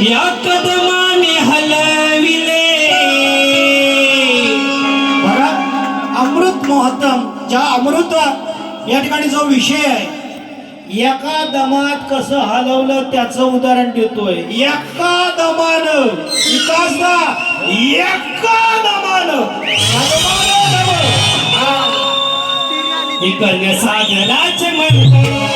या कदमाने हलविले. बरं अमृत मोहतम ज्या अमृत या ठिकाणी जो विषय आहे एका दमात कसं हलवलं त्याचं उदाहरण देतोय. एका दमान विकास एका दमान हे.